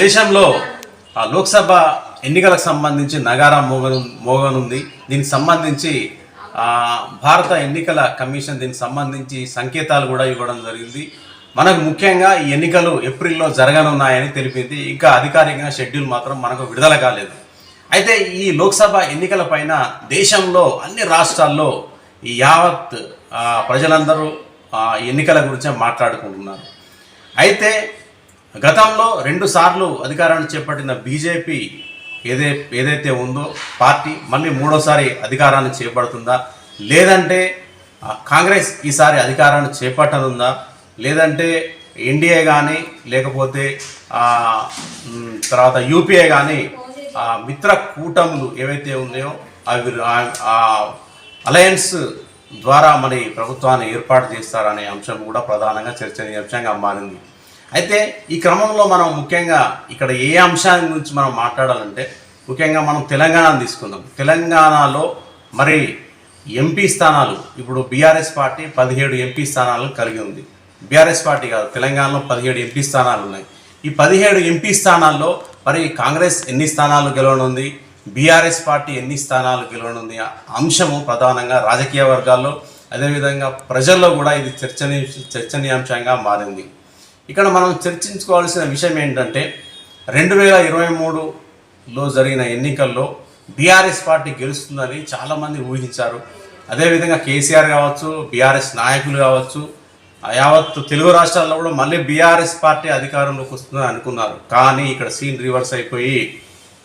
దేశంలో ఆ లోక్సభ ఎన్నికలకు సంబంధించి నగారా మోగను మోగనుంది. దీనికి సంబంధించి భారత ఎన్నికల కమిషన్ దీనికి సంబంధించి సంకేతాలు కూడా ఇవ్వడం జరిగింది. మనకు ముఖ్యంగా ఈ ఎన్నికలు ఏప్రిల్లో జరగనున్నాయని తెలిపింది. ఇంకా అధికారికంగా షెడ్యూల్ మాత్రం మనకు విడుదల కాలేదు. అయితే ఈ లోక్సభ ఎన్నికల పైన దేశంలో అన్ని రాష్ట్రాల్లో ఈ యావత్ ప్రజలందరూ ఎన్నికల గురించే మాట్లాడుకుంటున్నారు. అయితే గతంలో రెండుసార్లు అధికారాన్ని చేపట్టిన బీజేపీ ఏదై ఏదైతే ఉందో పార్టీ మళ్ళీ మూడోసారి అధికారాన్ని చేపడుతుందా? లేదంటే కాంగ్రెస్ ఈసారి అధికారాన్ని చేపట్టనుందా? లేదంటే ఎన్డీఏ కానీ లేకపోతే తర్వాత యూపీఏ కానీ మిత్ర కూటములు ఏవైతే ఉన్నాయో అవి ఆ- అలయన్స్ ద్వారా మరి ప్రభుత్వాన్ని ఏర్పాటు చేస్తారనే అంశం కూడా ప్రధానంగా చర్చనీయాంశంగా మారింది. అయితే ఈ క్రమంలో మనం ముఖ్యంగా ఇక్కడ ఏ అంశాన్ని గురించి మనం మాట్లాడాలంటే ముఖ్యంగా మనం తెలంగాణను తీసుకుందాం. తెలంగాణలో మరి ఎంపీ స్థానాలు ఇప్పుడు బీఆర్ఎస్ పార్టీ పదిహేడు ఎంపీ స్థానాలను కలిగి ఉంది. బీఆర్ఎస్ పార్టీ కాదు తెలంగాణలో పదిహేడు ఎంపీ స్థానాలు ఉన్నాయి. ఈ పదిహేడు ఎంపీ స్థానాల్లో మరి కాంగ్రెస్ ఎన్ని స్థానాలు గెలవనుంది? బీఆర్ఎస్ పార్టీ ఎన్ని స్థానాలు గెలవనుంది? ఆ అంశము ప్రధానంగా రాజకీయ వర్గాల్లో అదేవిధంగా ప్రజల్లో కూడా ఇది చర్చనీ చర్చనీయాంశంగా మారింది. ఇక్కడ మనం చర్చించుకోవాల్సిన విషయం ఏంటంటే రెండు వేల ఇరవై మూడులో జరిగిన ఎన్నికల్లో బీఆర్ఎస్ పార్టీ గెలుస్తుందని చాలామంది ఊహించారు. అదేవిధంగా కేసీఆర్ కావచ్చు బీఆర్ఎస్ నాయకులు కావచ్చు యావత్ తెలుగు రాష్ట్రాల్లో కూడా మళ్ళీ బీఆర్ఎస్ పార్టీ అధికారంలోకి వస్తుందని అనుకున్నారు. కానీ ఇక్కడ సీన్ రివర్స్ అయిపోయి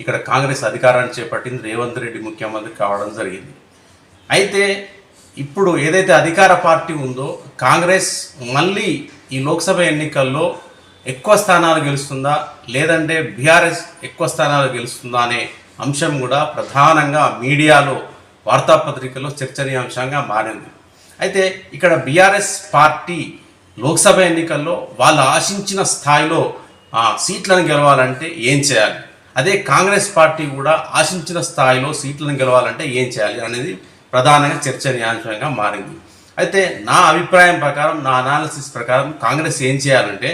ఇక్కడ కాంగ్రెస్ అధికారాన్ని చేపట్టింది రేవంత్ రెడ్డి ముఖ్యమంత్రి కావడం జరిగింది. అయితే ఇప్పుడు ఏదైతే అధికార పార్టీ ఉందో కాంగ్రెస్ మళ్ళీ ఈ లోక్సభ ఎన్నికల్లో ఎక్కువ స్థానాలు గెలుస్తుందా? లేదంటే బీఆర్ఎస్ ఎక్కువ స్థానాలు గెలుస్తుందా అనే అంశం కూడా ప్రధానంగా మీడియాలో వార్తాపత్రికలో చర్చనీయాంశంగా మారింది. అయితే ఇక్కడ బీఆర్ఎస్ పార్టీ లోక్సభ ఎన్నికల్లో వాళ్ళు ఆశించిన స్థాయిలో సీట్లను గెలవాలంటే ఏం చేయాలి? అదే కాంగ్రెస్ పార్టీ కూడా ఆశించిన స్థాయిలో సీట్లను గెలవాలంటే ఏం చేయాలి అనేది ప్రధానంగా చర్చనీయాంశంగా మారింది. అయితే నా అభిప్రాయం ప్రకారం నా అనాలిసిస్ ప్రకారం కాంగ్రెస్ ఏం చేయాలంటే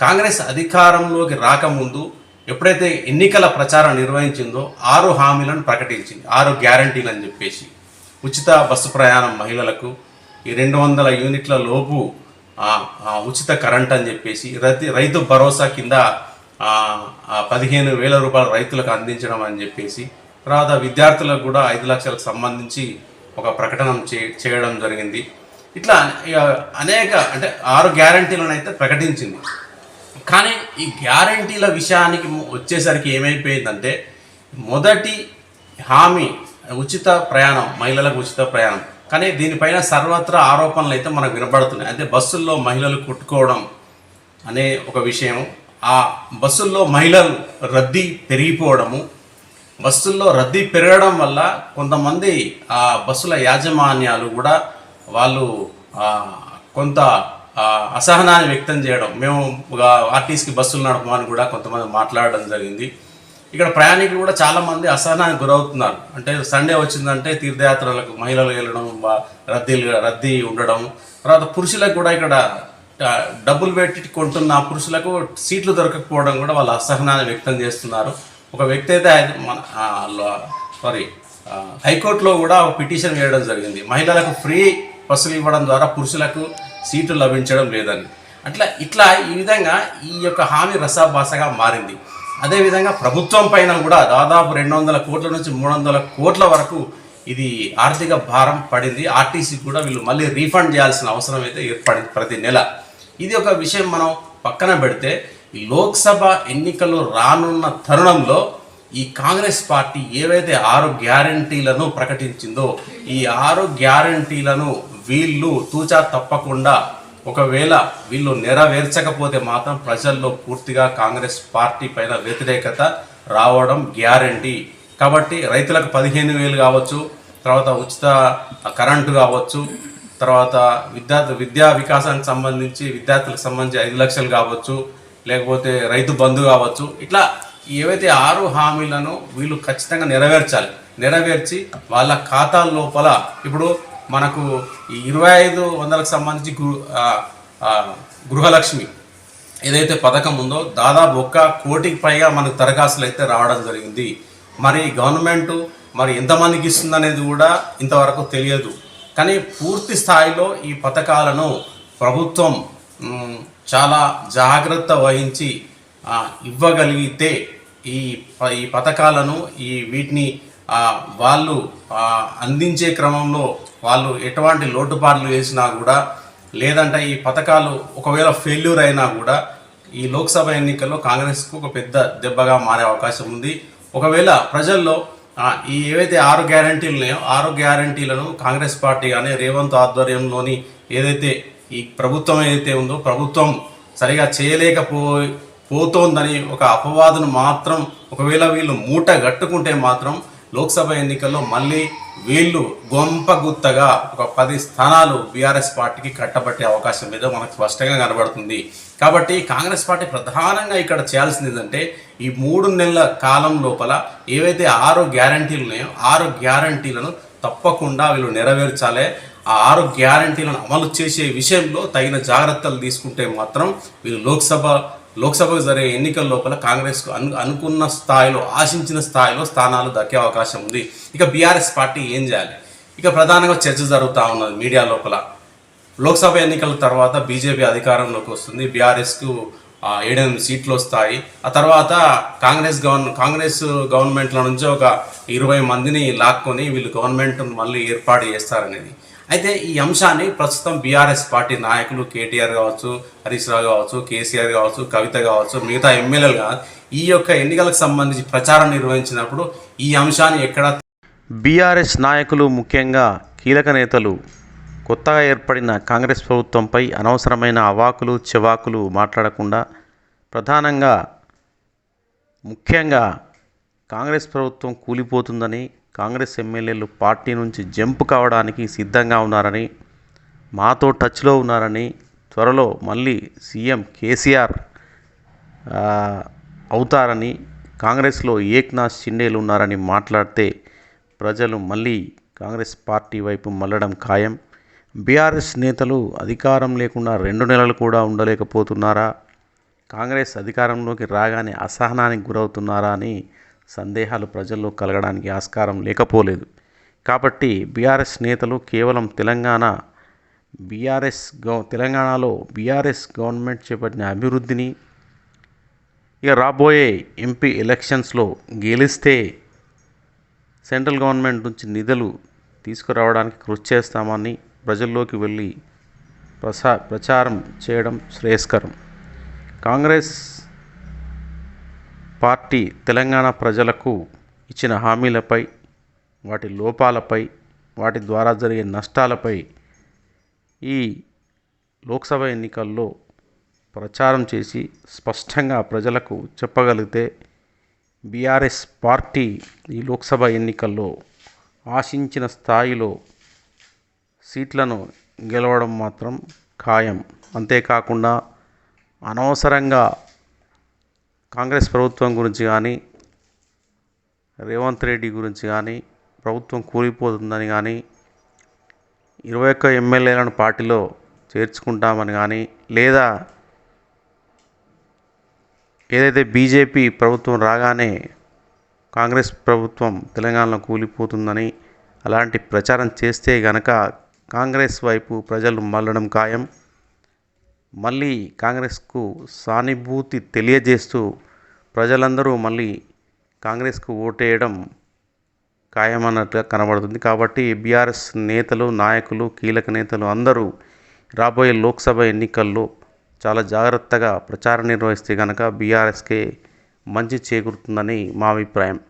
కాంగ్రెస్ అధికారంలోకి రాకముందు ఎప్పుడైతే ఎన్నికల ప్రచారం నిర్వహించిందో ఆరు హామీలను ప్రకటించింది. ఆరు గ్యారంటీలు అని చెప్పేసి. ఉచిత బస్సు ప్రయాణం మహిళలకు ఈ రెండు వందల యూనిట్ల లోపు ఉచిత కరెంట్ అని చెప్పేసి రైతు రైతు భరోసా కింద పదిహేను వేల రూపాయలు రైతులకు అందించడం అని చెప్పేసి తర్వాత విద్యార్థులకు కూడా ఐదు లక్షలకు సంబంధించి ఒక ప్రకటన చే చేయడం జరిగింది. ఇట్లా ఇక అనేక అంటే ఆరు గ్యారంటీలను అయితే ప్రకటించింది. కానీ ఈ గ్యారంటీల విషయానికి వచ్చేసరికి ఏమైపోయిందంటే మొదటి హామీ ఉచిత ప్రయాణం మహిళలకు ఉచిత ప్రయాణం. కానీ దీనిపైన సర్వత్రా ఆరోపణలు అయితే మనకు వినబడుతున్నాయి. అంటే బస్సుల్లో మహిళలు కుట్టుకోవడం అనే ఒక విషయం ఆ బస్సుల్లో మహిళలు రద్దీ పెరిగిపోవడము బస్సుల్లో రద్దీ పెరగడం వల్ల కొంతమంది ఆ బస్సుల యాజమాన్యాలు కూడా వాళ్ళు కొంత అసహనాన్ని వ్యక్తం చేయడం. మేము ఆర్టీసీకి బస్సులు నడపమని కూడా కొంతమంది మాట్లాడడం జరిగింది. ఇక్కడ ప్రయాణికులు కూడా చాలామంది అసహనానికి గురవుతున్నారు. అంటే సండే వచ్చిందంటే తీర్థయాత్రలకు మహిళలు వెళ్ళడం రద్దీలు రద్దీ ఉండడం. తర్వాత పురుషులకు కూడా ఇక్కడ డబ్బులు పెట్టి కొంటున్న పురుషులకు సీట్లు దొరకకపోవడం కూడా వాళ్ళు అసహనాన్ని వ్యక్తం చేస్తున్నారు. ఒక వ్యక్తి అయితే ఆయన మన సారీ హైకోర్టులో కూడా ఒక పిటిషన్ వేయడం జరిగింది. మహిళలకు ఫ్రీ బస్సులు ఇవ్వడం ద్వారా పురుషులకు సీట్లు లభించడం లేదని. అట్లా ఇట్లా ఈ విధంగా ఈ యొక్క హామీ రసాభాసగా మారింది. అదేవిధంగా ప్రభుత్వం పైన కూడా దాదాపు రెండు వందల కోట్ల నుంచి మూడు వందల కోట్ల వరకు ఇది ఆర్థిక భారం పడింది. ఆర్టీసీ కూడా వీళ్ళు మళ్ళీ రీఫండ్ చేయాల్సిన అవసరం అయితే ఏర్పడింది ప్రతి నెల. ఇది ఒక విషయం మనం పక్కన పెడితే లోక్సభ ఎన్నికలు రానున్న తరుణంలో ఈ కాంగ్రెస్ పార్టీ ఏవైతే ఆరు గ్యారంటీలను ప్రకటించిందో ఈ ఆరు గ్యారంటీలను వీళ్ళు తూచా తప్పకుండా ఒకవేళ వీళ్ళు నెరవేర్చకపోతే మాత్రం ప్రజల్లో పూర్తిగా కాంగ్రెస్ పార్టీ పైన వ్యతిరేకత రావడం గ్యారంటీ. కాబట్టి రైతులకు పదిహేను వేలు కావచ్చు తర్వాత ఉచిత కరెంటు కావచ్చు తర్వాత విద్యార్థి విద్యా వికాసానికి సంబంధించి విద్యార్థులకు సంబంధించి ఐదు లక్షలు కావచ్చు లేకపోతే రైతు బంధు కావచ్చు. ఇట్లా ఏవైతే ఆరు హామీలను వీళ్ళు ఖచ్చితంగా నెరవేర్చాలి. నెరవేర్చి వాళ్ళ ఖాతాల లోపల ఇప్పుడు మనకు ఇరవై ఐదు వందలకు సంబంధించి గృహలక్ష్మి ఏదైతే పథకం ఉందో దాదాపు ఒక్క కోటికి పైగా మనకు దరఖాస్తులు అయితే రావడం జరిగింది. మరి గవర్నమెంట్ మరి ఎంతమందికి ఇస్తుంది అనేది కూడా ఇంతవరకు తెలియదు. కానీ పూర్తి స్థాయిలో ఈ పథకాలను ప్రభుత్వం చాలా జాగ్రత్త వహించి ఇవ్వగలిగితే ఈ ప- ఈ పథకాలను ఈ వీటిని వాళ్ళు అందించే క్రమంలో వాళ్ళు ఎటువంటి లోటుపాట్లు వేసినా కూడా లేదంటే ఈ పథకాలు ఒకవేళ ఫెయిల్యూర్ అయినా కూడా ఈ లోక్సభ ఎన్నికల్లో కాంగ్రెస్కు ఒక పెద్ద దెబ్బగా మారే అవకాశం ఉంది. ఒకవేళ ప్రజల్లో ఈ ఏవైతే ఆరు గ్యారంటీలు ఉన్నాయో ఆరు గ్యారంటీలను కాంగ్రెస్ పార్టీ కానీ రేవంత్ ఆధ్వర్యంలోని ఏదైతే ఈ ప్రభుత్వం ఏదైతే ఉందో ప్రభుత్వం సరిగా చేయలేకపో పోతోందని ఒక అపవాదును మాత్రం ఒకవేళ వీళ్ళు మూట కట్టుకుంటే మాత్రం లోక్సభ ఎన్నికల్లో మళ్ళీ వీళ్ళు గొంప గుత్తగా ఒక పది స్థానాలు బీఆర్ఎస్ పార్టీకి కట్టబట్టే అవకాశం ఏదో మనకు స్పష్టంగా కనబడుతుంది. కాబట్టి కాంగ్రెస్ పార్టీ ప్రధానంగా ఇక్కడ చేయాల్సింది ఏంటంటే ఈ మూడు నెలల కాలం లోపల ఏవైతే ఆరు గ్యారంటీలు ఉన్నాయో ఆరు గ్యారంటీలను తప్పకుండా వీళ్ళు నెరవేర్చాలి. ఆ ఆరు గ్యారంటీలను అమలు చేసే విషయంలో తగిన జాగ్రత్తలు తీసుకుంటే మాత్రం వీళ్ళు లోక్సభ లోక్సభకు జరిగే ఎన్నికల లోపల కాంగ్రెస్కు అను అనుకున్న స్థాయిలో ఆశించిన స్థాయిలో స్థానాలు దక్కే అవకాశం ఉంది. ఇక బీఆర్ఎస్ పార్టీ ఏం చేయాలి? ఇక ప్రధానంగా చర్చ జరుగుతూ ఉన్నది మీడియా లోపల. లోక్సభ ఎన్నికల తర్వాత బీజేపీ అధికారంలోకి వస్తుంది. బీఆర్ఎస్కు ఏడెనిమిది సీట్లు వస్తాయి. ఆ తర్వాత కాంగ్రెస్ గవర్న కాంగ్రెస్ గవర్నమెంట్ల నుంచి ఒక ఇరవై మందిని లాక్కొని వీళ్ళు గవర్నమెంట్ మళ్ళీ ఏర్పాటు చేస్తారనేది. అయితే ఈ అంశాన్ని ప్రస్తుతం బీఆర్ఎస్ పార్టీ నాయకులు కేటీఆర్ కావచ్చు హరీష్ రావు కావచ్చు కేసీఆర్ కావచ్చు కవిత కావచ్చు మిగతా ఎమ్మెల్యేలు ఈ యొక్క ఎన్నికలకు సంబంధించి ప్రచారం నిర్వహించినప్పుడు ఈ అంశాన్ని ఎక్కడ బీఆర్ఎస్ నాయకులు ముఖ్యంగా కీలక నేతలు కొత్తగా ఏర్పడిన కాంగ్రెస్ ప్రభుత్వంపై అనవసరమైన అవాకులు చెవాకులు మాట్లాడకుండా ప్రధానంగా ముఖ్యంగా కాంగ్రెస్ ప్రభుత్వం కూలిపోతుందని కాంగ్రెస్ ఎమ్మెల్యేలు పార్టీ నుంచి జంప్ కావడానికి సిద్ధంగా ఉన్నారని మాతో టచ్లో ఉన్నారని త్వరలో మళ్ళీ సీఎం కేసీఆర్ అవుతారని కాంగ్రెస్లో ఏక్నాథ్ షిండేలు ఉన్నారని మాట్లాడితే ప్రజలు మళ్ళీ కాంగ్రెస్ పార్టీ వైపు మళ్ళడం ఖాయం. బీఆర్ఎస్ నేతలు అధికారం లేకుండా రెండు నెలలు కూడా ఉండలేకపోతున్నారా? కాంగ్రెస్ అధికారంలోకి రాగానే అసహనానికి గురవుతున్నారా అని సందేహాలు ప్రజల్లో కలగడానికి ఆస్కారం లేకపోలేదు. కాబట్టి బీఆర్ఎస్ నేతలు కేవలం తెలంగాణ బీఆర్ఎస్ గవ తెలంగాణలో బీఆర్ఎస్ గవర్నమెంట్ చేపట్టిన అభివృద్ధిని ఇక రాబోయే ఎంపీ ఎలక్షన్స్లో గెలిస్తే సెంట్రల్ గవర్నమెంట్ నుంచి నిధులు తీసుకురావడానికి కృషి చేస్తామని ప్రజల్లోకి వెళ్ళి ప్రసా ప్రచారం చేయడం శ్రేయస్కరం. కాంగ్రెస్ పార్టీ తెలంగాణ ప్రజలకు ఇచ్చిన హామీలపై వాటి లోపాలపై వాటి ద్వారా జరిగే నష్టాలపై ఈ లోక్సభ ఎన్నికల్లో ప్రచారం చేసి స్పష్టంగా ప్రజలకు చెప్పగలిగితే బీఆర్ఎస్ పార్టీ ఈ లోక్సభ ఎన్నికల్లో ఆశించిన స్థాయిలో సీట్లను గెలవడం మాత్రం ఖాయం. అంతేకాకుండా అనవసరంగా కాంగ్రెస్ ప్రభుత్వం గురించి కానీ రేవంత్ రెడ్డి గురించి కానీ ప్రభుత్వం కూలిపోతుందని కానీ ఇరవై ఒక్క ఎమ్మెల్యేలను పార్టీలో చేర్చుకుంటామని కానీ లేదా ఏదైతే బీజేపీ ప్రభుత్వం రాగానే కాంగ్రెస్ ప్రభుత్వం తెలంగాణలో కూలిపోతుందని అలాంటి ప్రచారం చేస్తే గనక కాంగ్రెస్ వైపు ప్రజలు మళ్ళడం ఖాయం. మళ్ళీ కాంగ్రెస్కు సానుభూతి తెలియజేస్తూ ప్రజలందరూ మళ్ళీ కాంగ్రెస్కు ఓటేయడం ఖాయమన్నట్టుగా కనబడుతుంది. కాబట్టి బీఆర్ఎస్ నేతలు నాయకులు కీలక నేతలు అందరూ రాబోయే లోక్సభ ఎన్నికల్లో చాలా జాగ్రత్తగా ప్రచారం నిర్వహిస్తే కనుక బీఆర్ఎస్కే మంచి చేకూరుతుందని మా అభిప్రాయం.